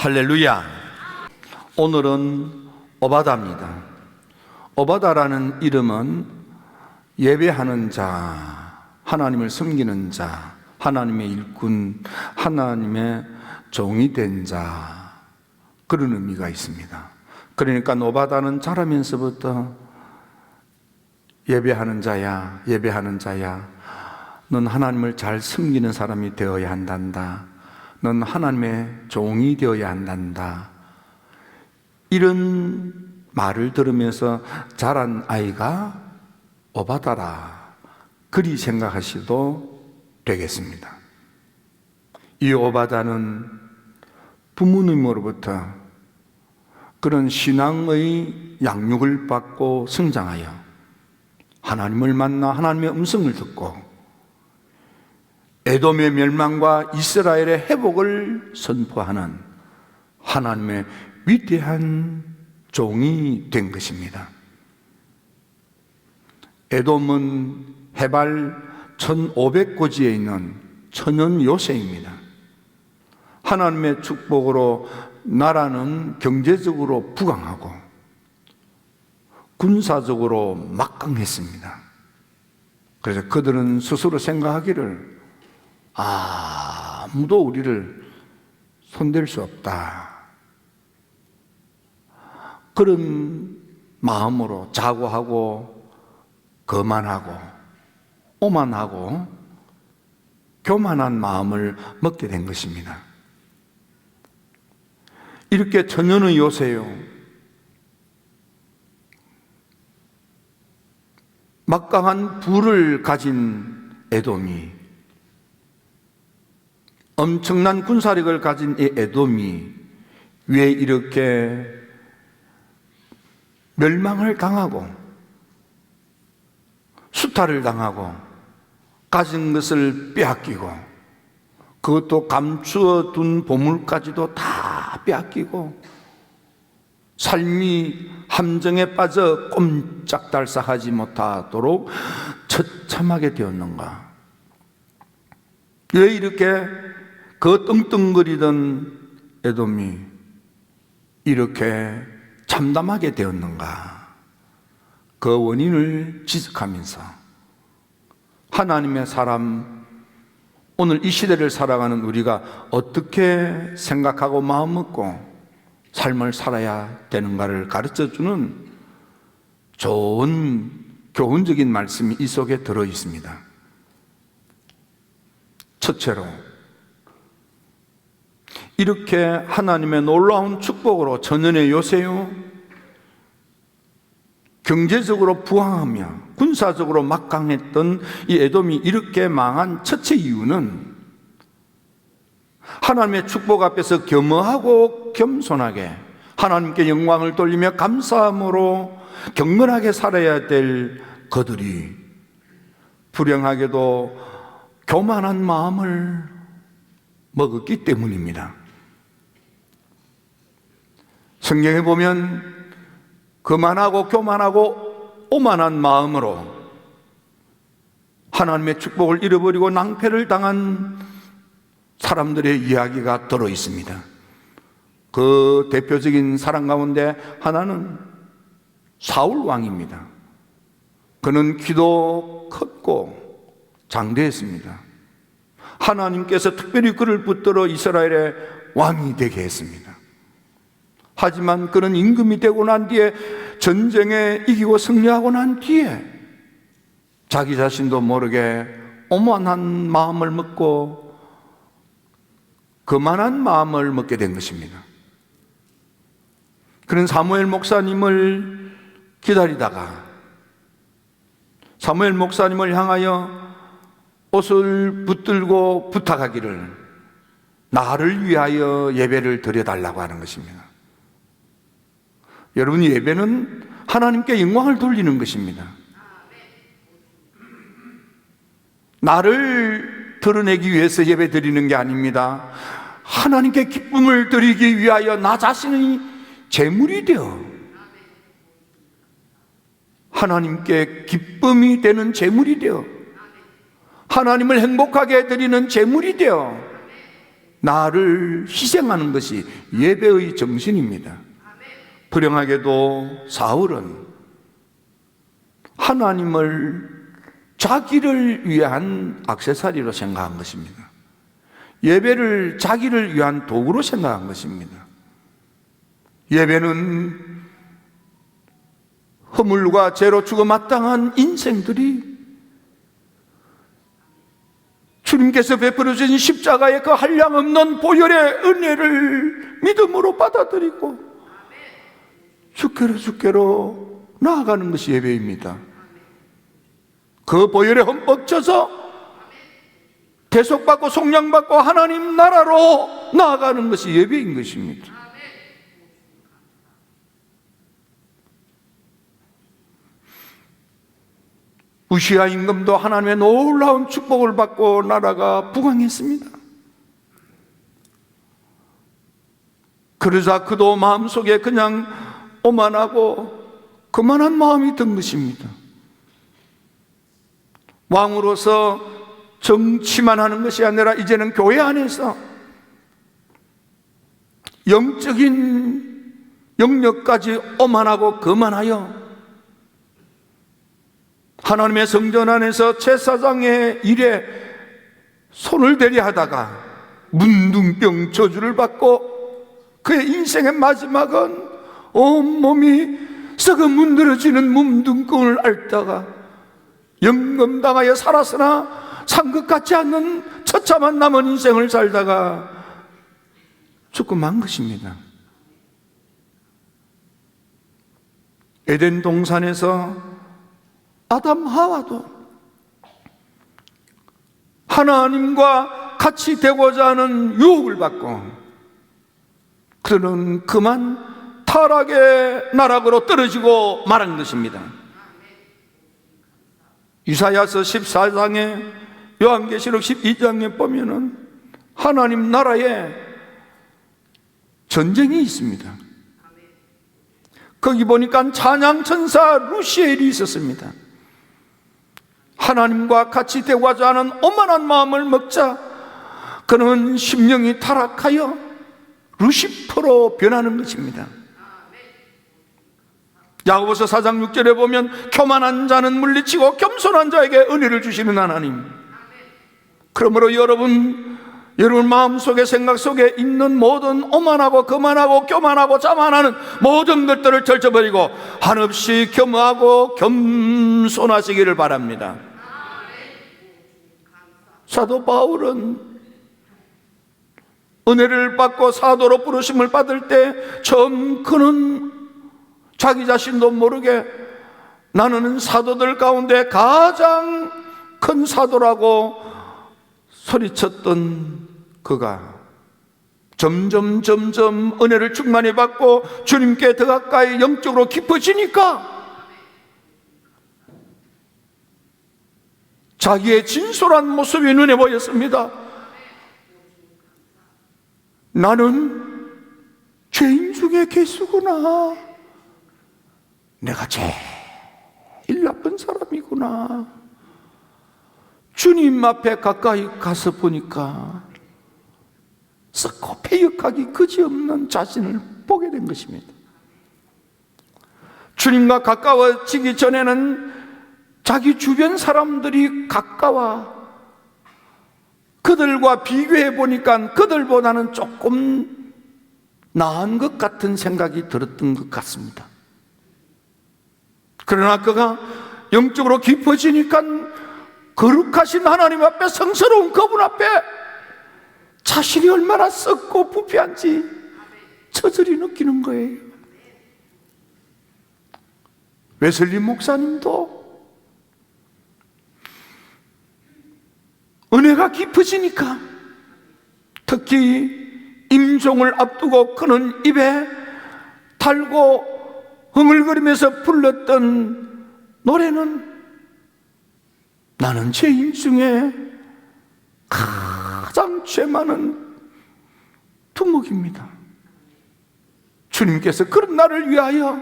할렐루야. 오늘은 오바다입니다. 오바다라는 이름은 예배하는 자, 하나님을 섬기는 자, 하나님의 일꾼, 하나님의 종이 된 자, 그런 의미가 있습니다. 그러니까 오바다는 자라면서부터 예배하는 자야, 예배하는 자야, 넌 하나님을 잘 섬기는 사람이 되어야 한단다. 넌 하나님의 종이 되어야 한단다. 이런 말을 들으면서 자란 아이가 오바다라. 그리 생각하셔도 되겠습니다. 이 오바다는 부모님으로부터 그런 신앙의 양육을 받고 성장하여 하나님을 만나 하나님의 음성을 듣고 에돔의 멸망과 이스라엘의 회복을 선포하는 하나님의 위대한 종이 된 것입니다. 에돔은 해발 1500고지에 있는 천연 요새입니다. 하나님의 축복으로 나라는 경제적으로 부강하고 군사적으로 막강했습니다. 그래서 그들은 스스로 생각하기를 아무도 우리를 손댈 수 없다. 그런 마음으로 자고하고 거만하고 오만하고 교만한 마음을 먹게 된 것입니다. 이렇게 천년의 요새요. 막강한 부를 가진 에돔이 엄청난 군사력을 가진 이 에돔이 왜 이렇게 멸망을 당하고 수탈을 당하고 가진 것을 빼앗기고 그것도 감추어 둔 보물까지도 다 빼앗기고 삶이 함정에 빠져 꼼짝달싹하지 못하도록 처참하게 되었는가? 왜 이렇게 그 떵떵거리던 에돔이 이렇게 참담하게 되었는가? 그 원인을 지적하면서 하나님의 사람, 오늘 이 시대를 살아가는 우리가 어떻게 생각하고 마음 먹고 삶을 살아야 되는가를 가르쳐 주는 좋은 교훈적인 말씀이 이 속에 들어 있습니다. 첫째로, 이렇게 하나님의 놀라운 축복으로 전년의 요새요, 경제적으로 부황하며 군사적으로 막강했던 이 에돔이 이렇게 망한 첫째 이유는 하나님의 축복 앞에서 겸허하고 겸손하게 하나님께 영광을 돌리며 감사함으로 경건하게 살아야 될 그들이 불행하게도 교만한 마음을 먹었기 때문입니다. 성경에 보면 그만하고 교만하고 오만한 마음으로 하나님의 축복을 잃어버리고 낭패를 당한 사람들의 이야기가 들어 있습니다. 그 대표적인 사람 가운데 하나는 사울 왕입니다. 그는 키도 컸고 장대했습니다. 하나님께서 특별히 그를 붙들어 이스라엘의 왕이 되게 했습니다. 하지만 그는 임금이 되고 난 뒤에 전쟁에 이기고 승리하고 난 뒤에 자기 자신도 모르게 오만한 마음을 먹고 그만한 마음을 먹게 된 것입니다. 그런 사무엘 목사님을 기다리다가 사무엘 목사님을 향하여 옷을 붙들고 부탁하기를 나를 위하여 예배를 드려달라고 하는 것입니다. 여러분, 예배는 하나님께 영광을 돌리는 것입니다. 나를 드러내기 위해서 예배 드리는 게 아닙니다. 하나님께 기쁨을 드리기 위하여 나 자신이 제물이 되어 하나님께 기쁨이 되는 제물이 되어 하나님을 행복하게 해드리는 제물이 되어 나를 희생하는 것이 예배의 정신입니다. 불행하게도 사울은 하나님을 자기를 위한 악세사리로 생각한 것입니다. 예배를 자기를 위한 도구로 생각한 것입니다. 예배는 허물과 죄로 죽어 마땅한 인생들이 주님께서 베풀어 주신 십자가의 그 한량없는 보혈의 은혜를 믿음으로 받아들이고 주께로 주께로 나아가는 것이 예배입니다. 그 보혈에 흠뻑 져서 대속받고 속량받고 하나님 나라로 나아가는 것이 예배인 것입니다. 우시아 임금도 하나님의 놀라운 축복을 받고 나라가 부강했습니다. 그러자 그도 마음속에 그냥 오만하고 그만한 마음이 든 것입니다. 왕으로서 정치만 하는 것이 아니라 이제는 교회 안에서 영적인 영역까지 오만하고 거만하여 하나님의 성전 안에서 제사장의 일에 손을 대려 하다가 문둥병 저주를 받고 그의 인생의 마지막은 온몸이 썩어 문드러지는 문둥병을 앓다가 영검당하여 살았으나 상급 같지 않는 처참한 남은 인생을 살다가 죽고 만 것입니다. 에덴 동산에서 아담 하와도 하나님과 같이 되고자 하는 유혹을 받고 그는 그만 타락의 나락으로 떨어지고 말한 것입니다. 이사야서 14장에 요한계시록 12장에 보면은 하나님 나라에 전쟁이 있습니다. 거기 보니까 찬양 천사 루시엘이 있었습니다. 하나님과 같이 대화자 하는 오만한 마음을 먹자 그는 심령이 타락하여 루시퍼로 변하는 것입니다. 야고보서 4장 6절에 보면 교만한 자는 물리치고 겸손한 자에게 은혜를 주시는 하나님. 그러므로 여러분 여러분 마음속에 생각 속에 있는 모든 오만하고 거만하고 교만하고 자만하는 모든 것들을 절쳐버리고 한없이 겸하고 겸손하시기를 바랍니다. 사도 바울은 은혜를 받고 사도로 부르심을 받을 때 처음 그는 자기 자신도 모르게 나는 사도들 가운데 가장 큰 사도라고 소리쳤던 그가 점점 점점 은혜를 충만히 받고 주님께 더 가까이 영적으로 깊어지니까 자기의 진솔한 모습이 눈에 보였습니다. 나는 죄인 중에 개수구나. 내가 제일 나쁜 사람이구나. 주님 앞에 가까이 가서 보니까 썩고 폐역하기 그지없는 자신을 보게 된 것입니다. 주님과 가까워지기 전에는 자기 주변 사람들이 가까워 그들과 비교해 보니까 그들보다는 조금 나은 것 같은 생각이 들었던 것 같습니다. 그러나 그가 영적으로 깊어지니까 거룩하신 하나님 앞에 성스러운 그분 앞에 자신이 얼마나 썩고 부패한지 처절히 느끼는 거예요. 웨슬리 목사님도 은혜가 깊어지니까 특히 임종을 앞두고 그는 입에 달고 흥얼거리면서 불렀던 노래는 나는 죄인 중에 가장 죄 많은 두목입니다. 주님께서 그런 나를 위하여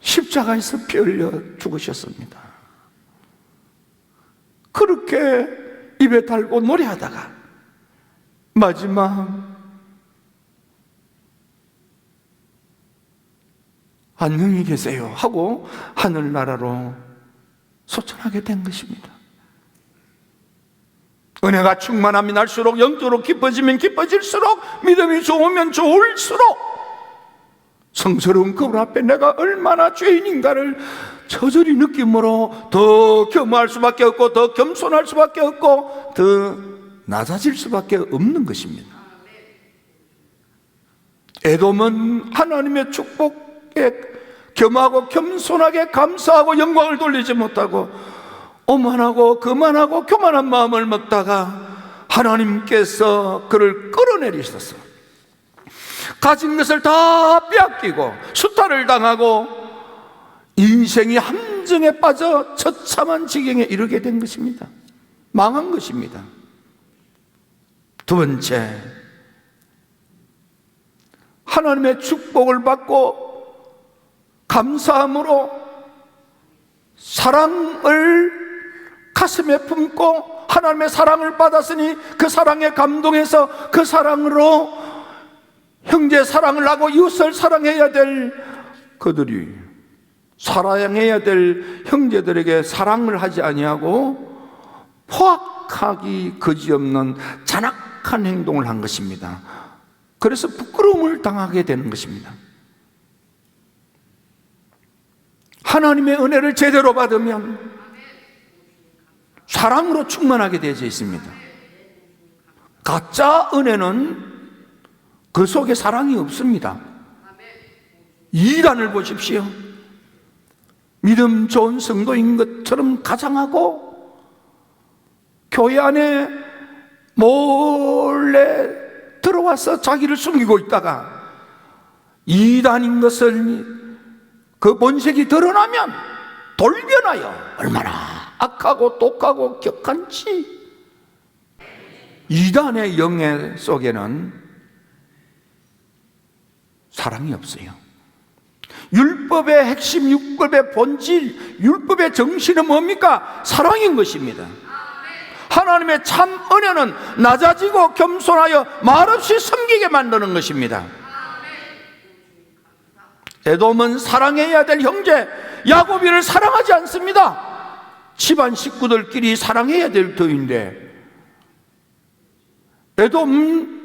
십자가에서 피 흘려 죽으셨습니다. 그렇게 입에 달고 노래하다가 마지막 안녕히 계세요 하고 하늘나라로 소천하게 된 것입니다. 은혜가 충만함이 날수록 영적으로 깊어지면 깊어질수록 믿음이 좋으면 좋을수록 성스러운 그분 앞에 내가 얼마나 죄인인가를 저절히 느낌으로 더 겸할 수밖에 없고 더 겸손할 수밖에 없고 더 낮아질 수밖에 없는 것입니다. 에돔은 하나님의 축복 에 겸하고 겸손하게 감사하고 영광을 돌리지 못하고 오만하고 그만하고 교만한 마음을 먹다가 하나님께서 그를 끌어내리셨어. 가진 것을 다 빼앗기고 수탈을 당하고 인생이 함정에 빠져 처참한 지경에 이르게 된 것입니다. 망한 것입니다. 두 번째, 하나님의 축복을 받고 감사함으로 사랑을 가슴에 품고 하나님의 사랑을 받았으니 그 사랑에 감동해서 그 사랑으로 형제 사랑을 하고 이웃을 사랑해야 될 그들이 사랑해야 될 형제들에게 사랑을 하지 아니하고 포악하기 그지없는 잔악한 행동을 한 것입니다. 그래서 부끄러움을 당하게 되는 것입니다. 하나님의 은혜를 제대로 받으면 사랑으로 충만하게 되어져 있습니다. 가짜 은혜는 그 속에 사랑이 없습니다. 이단을 보십시오. 믿음 좋은 성도인 것처럼 가장하고 교회 안에 몰래 들어와서 자기를 숨기고 있다가 이단인 것을 그 본색이 드러나면 돌변하여 얼마나 악하고 독하고 격한지 이단의 영예 속에는 사랑이 없어요. 율법의 핵심, 율법의 본질, 율법의 정신은 뭡니까? 사랑인 것입니다. 하나님의 참 은혜는 낮아지고 겸손하여 말없이 섬기게 만드는 것입니다. 에돔은 사랑해야 될 형제 야곱이를 사랑하지 않습니다. 집안 식구들끼리 사랑해야 될 터인데 에돔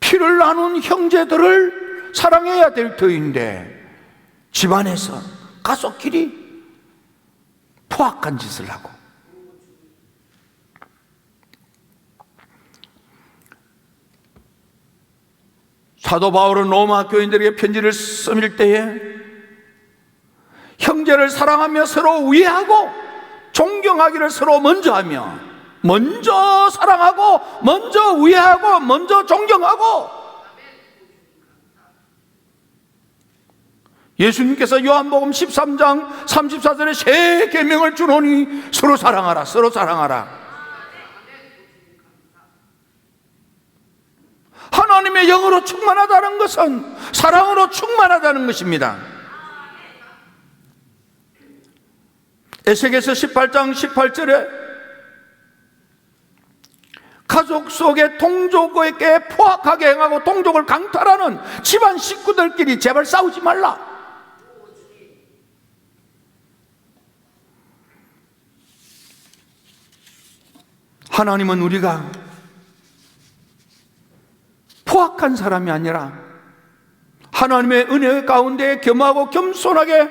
피를 나눈 형제들을 사랑해야 될 터인데 집안에서 가족끼리 포악한 짓을 하고 사도 바울은 로마 교인들에게 편지를 써밀 때에 형제를 사랑하며 서로 위하고 존경하기를 서로 먼저 하며 먼저 사랑하고 먼저 위하고 먼저 존경하고 예수님께서 요한복음 13장 34절에 세 계명을 주노니 서로 사랑하라 서로 사랑하라 하나님의 영으로 충만하다는 것은 사랑으로 충만하다는 것입니다. 에세겔서 18장 18절에 가족 속에 동족에게 포악하게 행하고 동족을 강탈하는 집안 식구들끼리 제발 싸우지 말라. 하나님은 우리가 포악한 사람이 아니라 하나님의 은혜 가운데 겸하고 겸손하게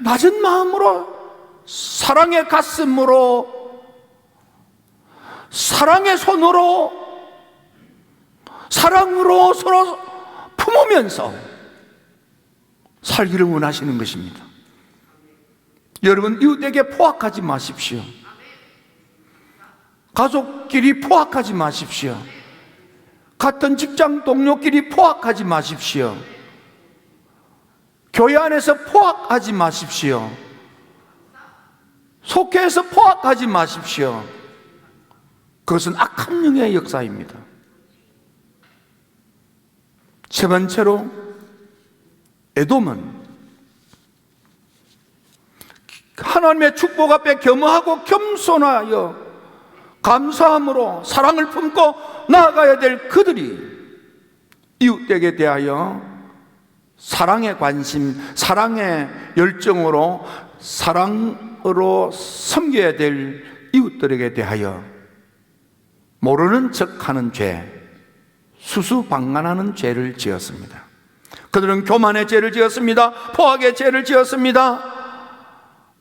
낮은 마음으로 사랑의 가슴으로 사랑의 손으로 사랑으로 서로 품으면서 살기를 원하시는 것입니다. 여러분 이웃에게 포악하지 마십시오. 가족끼리 포악하지 마십시오. 같은 직장 동료끼리 포악하지 마십시오. 교회 안에서 포악하지 마십시오. 속해서 포악하지 마십시오. 그것은 악한 영의 역사입니다. 세 번째로 에돔은 하나님의 축복 앞에 겸허하고 겸손하여 감사함으로 사랑을 품고 나아가야 될 그들이 이웃에게 대하여 사랑의 관심, 사랑의 열정으로 사랑으로 섬겨야 될 이웃들에게 대하여 모르는 척 하는 죄, 수수방관하는 죄를 지었습니다. 그들은 교만의 죄를 지었습니다. 포악의 죄를 지었습니다.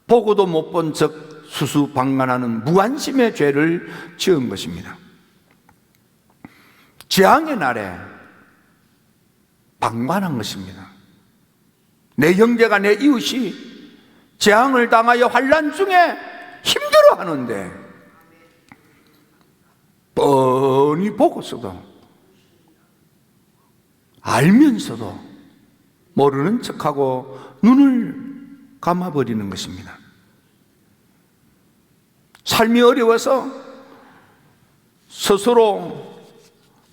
보고도 못 본 척 수수방관하는 무관심의 죄를 지은 것입니다. 재앙의 날에 방관한 것입니다. 내 형제가 내 이웃이 재앙을 당하여 환란 중에 힘들어하는데 뻔히 보고서도 알면서도 모르는 척하고 눈을 감아버리는 것입니다. 삶이 어려워서 스스로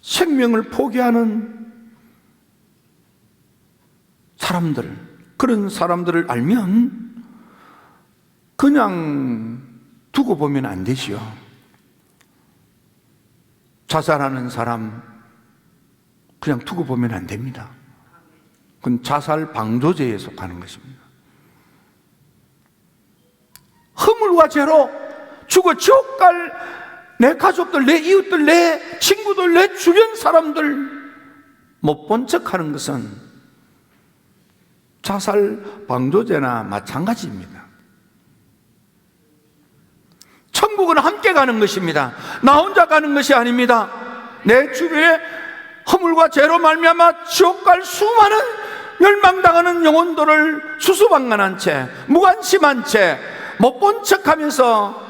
생명을 포기하는 사람들, 그런 사람들을 알면 그냥 두고 보면 안 되지요. 자살하는 사람 그냥 두고 보면 안 됩니다. 그건 자살 방조죄에 속하는 것입니다. 허물과 죄로 죽어 지옥 갈 내 가족들, 내 이웃들, 내 친구들, 내 주변 사람들 못 본 척 하는 것은 자살 방조죄나 마찬가지입니다. 천국은 함께 가는 것입니다. 나 혼자 가는 것이 아닙니다. 내 주변에 허물과 죄로 말미암아 지옥 갈 수많은 멸망당하는 영혼들을 수수방관한 채 무관심한 채 못 본 척하면서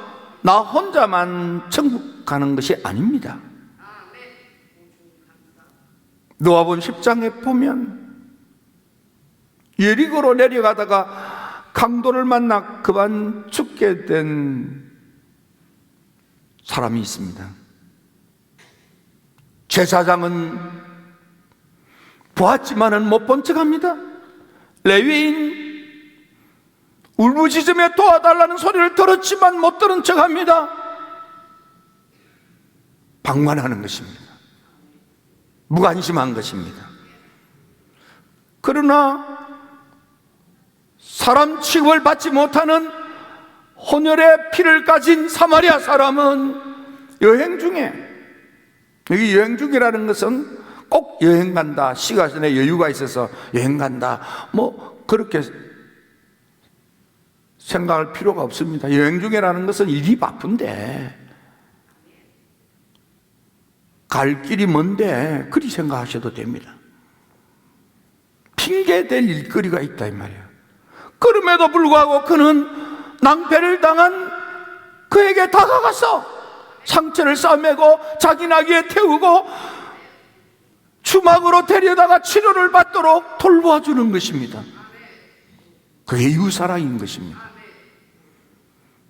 나 혼자만 천국 가는 것이 아닙니다. 노아본 10장에 보면 예리고로 내려가다가 강도를 만나 그만 죽게 된 사람이 있습니다. 제사장은 보았지만은 못 본 척합니다. 레위인 울부짖으며 도와달라는 소리를 들었지만 못 들은 척 합니다. 방관하는 것입니다. 무관심한 것입니다. 그러나 사람 취급을 받지 못하는 혼혈의 피를 가진 사마리아 사람은 여행 중에 여기 여행 중이라는 것은 꼭 여행 간다 시간에 여유가 있어서 여행 간다 뭐 그렇게 생각할 필요가 없습니다 여행 중이라는 것은 일이 바쁜데 갈 길이 먼데 그리 생각하셔도 됩니다 핑계 댈 일거리가 있다 이 말이에요 그럼에도 불구하고 그는 낭패를 당한 그에게 다가가서 상처를 싸매고 자기 나귀에 태우고 주막으로 데려다가 치료를 받도록 돌보아 주는 것입니다. 그게 이웃사랑인 것입니다.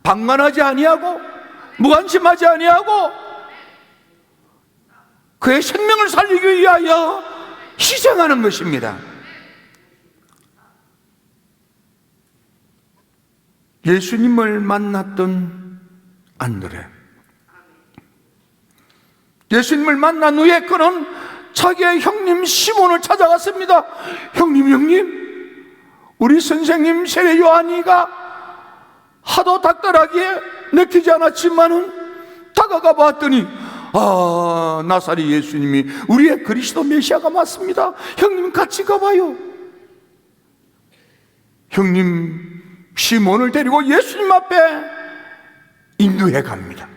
방관하지 아니하고 무관심하지 아니하고 그의 생명을 살리기 위하여 희생하는 것입니다. 예수님을 만났던 안드레. 예수님을 만난 후에 그는 자기의 형님 시몬을 찾아갔습니다. 형님, 형님, 우리 선생님 세례 요한이가 하도 닥달하기에 내키지 않았지만은 다가가 봤더니 아 나사리 예수님이 우리의 그리스도 메시아가 맞습니다. 형님 같이 가봐요. 형님 시몬을 데리고 예수님 앞에 인도해 갑니다.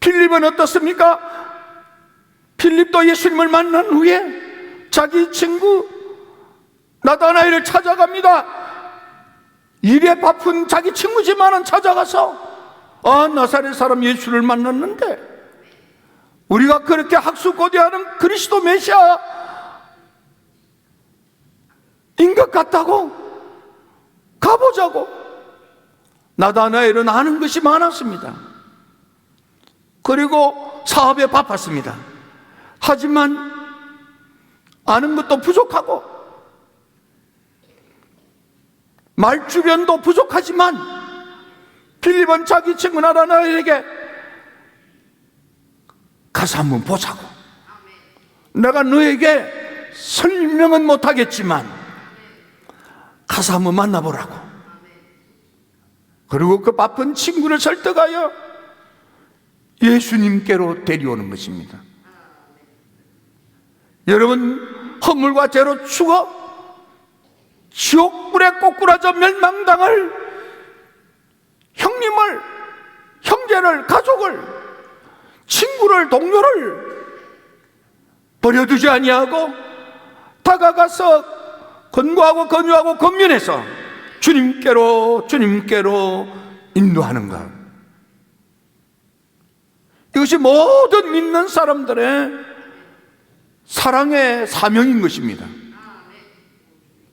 필립은 어떻습니까? 필립도 예수님을 만난 후에 자기 친구 나다나엘을 찾아갑니다. 일에 바쁜 자기 친구 지만은 찾아가서 아 나사렛 사람 예수를 만났는데 우리가 그렇게 학수고대하는 그리스도 메시아 인 것 같다고 가보자고 나다나엘은 아는 것이 많았습니다. 그리고 사업에 바빴습니다. 하지만 아는 것도 부족하고 말 주변도 부족하지만 빌립은 자기 친구 나라나에게 가서 한번 보자고. 내가 너에게 설명은 못하겠지만 가서 한번 만나보라고. 그리고 그 바쁜 친구를 설득하여 예수님께로 데려오는 것입니다. 여러분, 허물과 죄로 죽어 지옥불에 꼬꾸라져 멸망당할 형님을, 형제를, 가족을, 친구를, 동료를 버려두지 아니하고 다가가서 권고하고 권유하고 권면해서 주님께로 주님께로 인도하는 것. 이것이 모든 믿는 사람들의 사랑의 사명인 것입니다.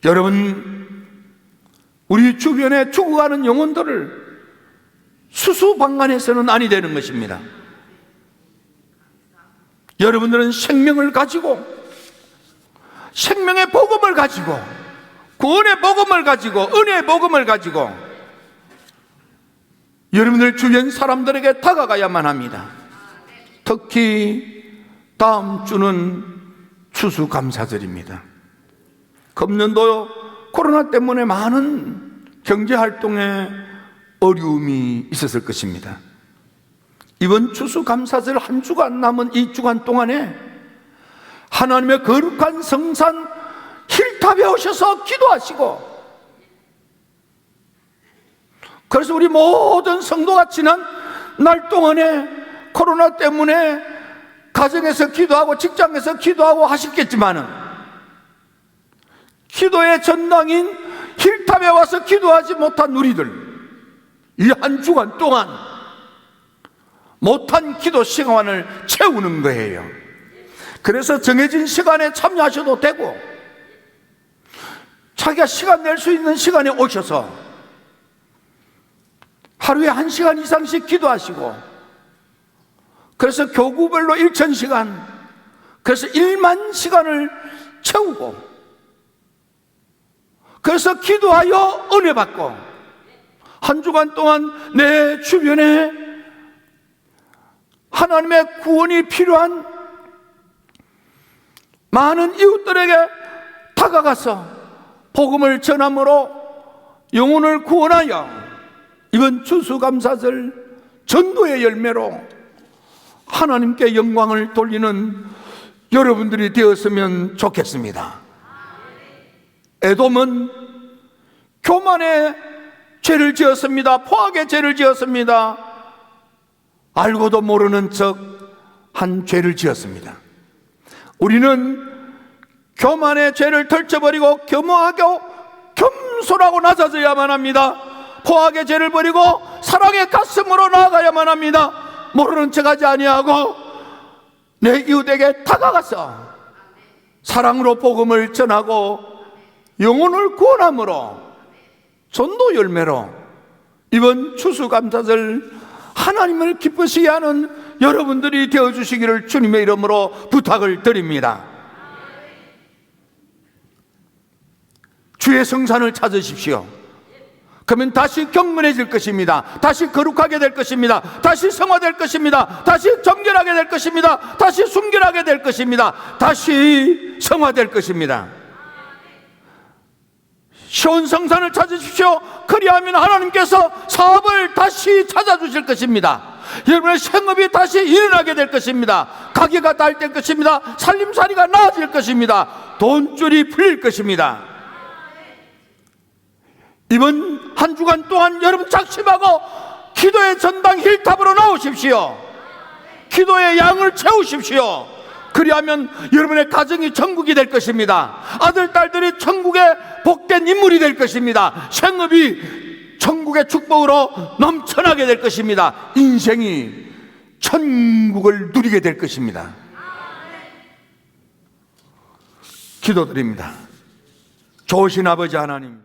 여러분, 우리 주변에 죽어가는 영혼들을 수수방관해서는 아니 되는 것입니다. 여러분들은 생명을 가지고 생명의 복음을 가지고 구원의 복음을 가지고 은혜의 복음을 가지고 여러분들 주변 사람들에게 다가가야만 합니다. 특히 다음 주는 추수감사절입니다. 금년도 코로나 때문에 많은 경제 활동에 어려움이 있었을 것입니다. 이번 추수감사절 한 주간 남은 이 주간 동안에 하나님의 거룩한 성산 힐탑에 오셔서 기도하시고 그래서 우리 모든 성도가 지난 날 동안에 코로나 때문에 가정에서 기도하고 직장에서 기도하고 하셨겠지만은 기도의 전당인 힐탑에 와서 기도하지 못한 우리들 이 한 주간 동안 못한 기도 시간을 채우는 거예요. 그래서 정해진 시간에 참여하셔도 되고 자기가 시간 낼 수 있는 시간에 오셔서 하루에 한 시간 이상씩 기도하시고 그래서 교구별로 1천 시간 그래서 1만 시간을 채우고 그래서 기도하여 은혜 받고 한 주간 동안 내 주변에 하나님의 구원이 필요한 많은 이웃들에게 다가가서 복음을 전함으로 영혼을 구원하여 이번 추수감사절 전도의 열매로 하나님께 영광을 돌리는 여러분들이 되었으면 좋겠습니다. 에돔은 교만의 죄를 지었습니다. 포악의 죄를 지었습니다. 알고도 모르는 척 한 죄를 지었습니다. 우리는 교만의 죄를 덜쳐버리고 겸허하게 겸손하고 낮아져야만 합니다. 포악의 죄를 버리고 사랑의 가슴으로 나아가야만 합니다. 모르는 척하지 아니하고 내 이웃에게 다가가서 사랑으로 복음을 전하고 영혼을 구원함으로 전도 열매로 이번 추수감사절 하나님을 기쁘시게 하는 여러분들이 되어 주시기를 주님의 이름으로 부탁을 드립니다. 주의 성산을 찾으십시오. 그러면 다시 경건해질 것입니다. 다시 거룩하게 될 것입니다. 다시 성화될 것입니다. 다시 정결하게 될 것입니다. 다시 순결하게 될 것입니다. 다시 성화될 것입니다. 시온 성산을 찾으십시오. 그리하면 하나님께서 사업을 다시 찾아주실 것입니다. 여러분의 생업이 다시 일어나게 될 것입니다. 가게가 달될 것입니다. 살림살이가 나아질 것입니다. 돈줄이 풀릴 것입니다. 이번 한 주간 동안 여러분 작심하고 기도의 전당 힐탑으로 나오십시오. 기도의 양을 채우십시오. 그리하면 여러분의 가정이 천국이 될 것입니다. 아들, 딸들이 천국의 복된 인물이 될 것입니다. 생업이 천국의 축복으로 넘쳐나게 될 것입니다. 인생이 천국을 누리게 될 것입니다. 기도드립니다. 좋으신 아버지 하나님.